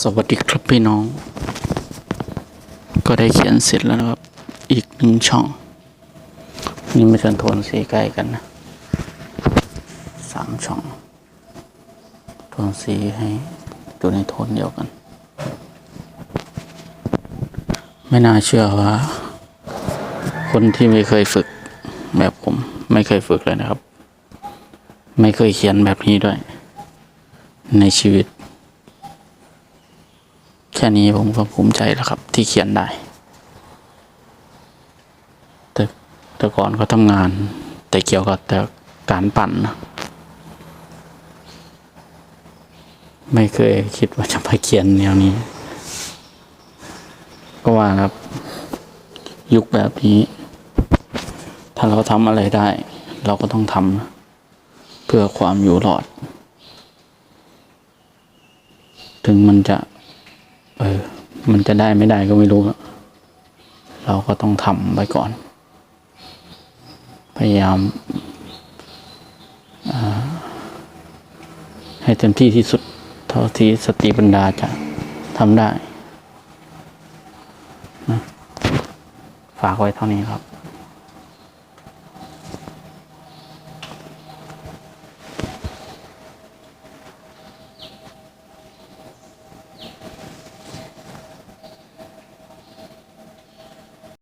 สวัสดีครับพี่น้อง ก็ได้เขียนเสร็จแล้วนะครับ อีกหนึ่งช่อง นี่ไม่เชิญโทนสีใกล้กันนะสามช่อง โทนสีให้อยู่ในโทนเดียวกัน ไม่น่าเชื่อว่า คนที่ไม่เคยฝึกแบบผม ไม่เคยฝึกเลยนะครับ ไม่เคยเขียนแบบนี้ด้วย ในชีวิต แค่นี้ผมก็ภูมิใจแล้วครับ ที่เขียนได้ แต่แต่ก่อนก็ทำงาน แต่เกี่ยวกับแต่การปั่นนะไม่เคยคิดว่าจะไปเขียนแนวนี้ ก็ว่าครับ ยุคแบบนี้ ถ้าเราทำอะไรได้ เราก็ต้องทำเพื่อความอยู่รอด ถึงมันจะ เออ มันจะได้ไม่ได้ก็ไม่รู้ เราก็ต้องทำไปก่อน พยายามาให้เต็มที่ที่สุด เท่าที่สติปัญญาจะทำได้นะฝากไว้เท่านี้ครับ